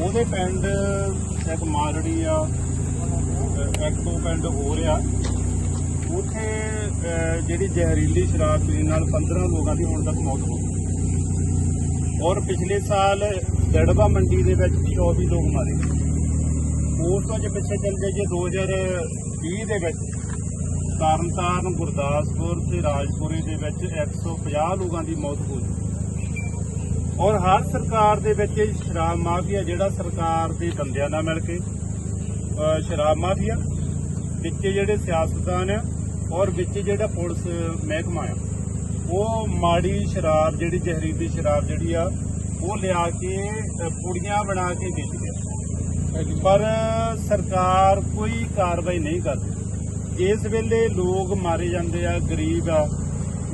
ਉਹਦੇ ਪਿੰਡ, ਇੱਕ ਮਾਰੜੀ ਆ ਇੱਕ ਦੋ ਪਿੰਡ ਹੋ ਰਿਹਾ ਉੱਥੇ ਜਿਹੜੀ ਜ਼ਹਿਰੀਲੀ ਸ਼ਰਾਬ ਪੀਣ ਨਾਲ 15 ਲੋਕਾਂ ਦੀ ਹੁਣ ਤੱਕ ਮੌਤ ਹੋ ਗਈ। ਔਰ ਪਿਛਲੇ ਸਾਲ ਦੜਬਾ ਮੰਡੀ ਦੇ ਵਿੱਚ 24 ਲੋਕ ਮਾਰੇ ਗਏ। ਉਸ ਤੋਂ ਜੇ ਪਿੱਛੇ ਚੱਲ ਜਾਈਏ 2020 ਦੇ ਵਿੱਚ, ਤਰਨਤਾਰਨ, ਗੁਰਦਾਸਪੁਰ ਤੇ ਰਾਜਪੁਰੇ ਦੇ ਵਿੱਚ 150 ਲੋਕਾਂ ਦੀ ਮੌਤ ਹੋ ਗਈ। ਔਰ ਹਰ ਸਰਕਾਰ ਦੇ ਵਿੱਚ ਸ਼ਰਾਬ ਮਾਫੀਆ ਜਿਹੜਾ ਸਰਕਾਰ ਦੇ ਬੰਦਿਆਂ ਨਾਲ ਮਿਲ ਕੇ ਸ਼ਰਾਬ ਮਾਫੀਆ, ਵਿੱਚ ਜਿਹੜੇ ਸਿਆਸਤਦਾਨ ਆ ਔਰ ਵਿੱਚ ਜਿਹੜਾ ਪੁਲਿਸ ਮਹਿਕਮਾ ਆ, ਉਹ ਮਾੜੀ ਸ਼ਰਾਬ ਜਿਹੜੀ ਜ਼ਹਿਰੀਲੀ ਸ਼ਰਾਬ ਜਿਹੜੀ ਆ, ਉਹ ਲਿਆ ਕੇ ਪੁੜੀਆਂ ਬਣਾ ਕੇ ਵੇਚਦੇ ਪਰ ਸਰਕਾਰ ਕੋਈ ਕਾਰਵਾਈ ਨਹੀਂ ਕਰਦੀ। ਇਸ ਵੇਲੇ ਲੋਕ ਮਾਰੇ ਜਾਂਦੇ ਆ, ਗਰੀਬ ਆ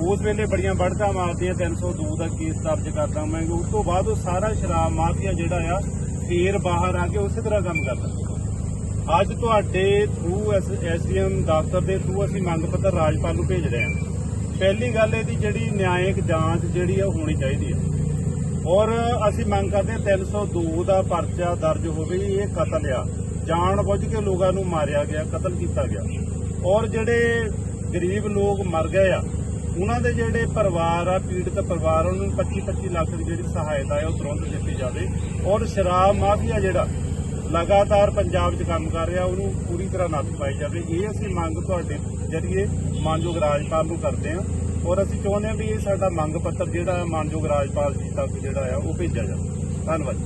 ਉਸ ਵੇਲੇ ਬੜੀਆਂ ਵੜਕਾਂ ਮਾਰਦੇ ਆ 302 ਦਾ ਕੇਸ ਦਰਜ ਕਰਦਾ ਮੈਂ। ਉਸ ਤੋਂ ਬਾਅਦ ਉਹ ਸਾਰਾ ਸ਼ਰਾਬ ਮਾਫੀਆ ਜਿਹੜਾ ਆ, ਫੇਰ ਬਾਹਰ ਆ ਕੇ ਉਸੇ ਤਰ੍ਹਾਂ ਕੰਮ ਕਰਦਾ। ਅੱਜ ਤੁਹਾਡੇ ਥਰੂ ਐਸਡੀਐਮ ਦਫ਼ਤਰ ਦੇ ਥਰੂ ਅਸੀਂ ਮੰਗ ਪੱਤਰ ਰਾਜਪਾਲ ਨੂੰ ਭੇਜ ਰਹੇ ਹਾਂ। ਪਹਿਲੀ ਗੱਲ ਇਹਦੀ ਜਿਹੜੀ ਨਿਆਇਕ ਜਾਂਚ ਜਿਹੜੀ ਆ ਹੋਣੀ ਚਾਹੀਦੀ ਹੈ ਔਰ ਅਸੀਂ ਮੰਗ ਕਰਦੇ ਹਾਂ 302 ਦਾ ਪਰਚਾ ਦਰਜ ਹੋਵੇ, ਇਹ ਕਤਲ ਆ। ਜਾਣ ਬੁੱਝ ਕੇ ਲੋਕਾਂ ਨੂੰ ਮਾਰਿਆ ਗਿਆ, ਕਤਲ ਕੀਤਾ ਗਿਆ। ਔਰ ਜਿਹੜੇ ਗਰੀਬ ਲੋਕ ਮਰ ਗਏ ਆ ਉਹਨਾਂ ਦੇ ਜਿਹੜੇ ਪਰਿਵਾਰ ਆ, ਪੀੜਤ ਪਰਿਵਾਰ, ਉਹਨਾਂ ਨੂੰ 25 25 ਲੱਖ ਦੀ ਜਿਹੜੀ ਸਹਾਇਤਾ ਹੈ, ਉਹ ਤੁਰੰਤ ਦਿੱਤੀ ਜਾਵੇ। ਔਰ ਸ਼ਰਾਬ ਮਾਫੀਆ ਜਿਹੜਾ ਲਗਾਤਾਰ ਪੰਜਾਬ 'ਚ ਕੰਮ ਕਰ ਰਿਹਾ, ਉਹਨੂੰ ਪੂਰੀ ਤਰ੍ਹਾਂ ਨੱਥ ਪਾਈ ਜਾਵੇ। ਇਹ ਅਸੀਂ ਮੰਗ ਤੁਹਾਡੇ ਜਰੀਏ ਮਾਨਯੋਗ ਰਾਜਪਾਲ ਨੂੰ ਕਰਦੇ ਹਾਂ। ਔਰ ਅਸੀਂ ਚਾਹੁੰਦੇ ਹਾਂ ਵੀ ਇਹ ਸਾਡਾ ਮੰਗ ਪੱਤਰ ਜਿਹੜਾ ਮਾਨਯੋਗ ਰਾਜਪਾਲ ਜੀ ਤੱਕ ਜਿਹੜਾ ਆ ਉਹ ਭੇਜਿਆ ਜਾਵੇ। ਧੰਨਵਾਦ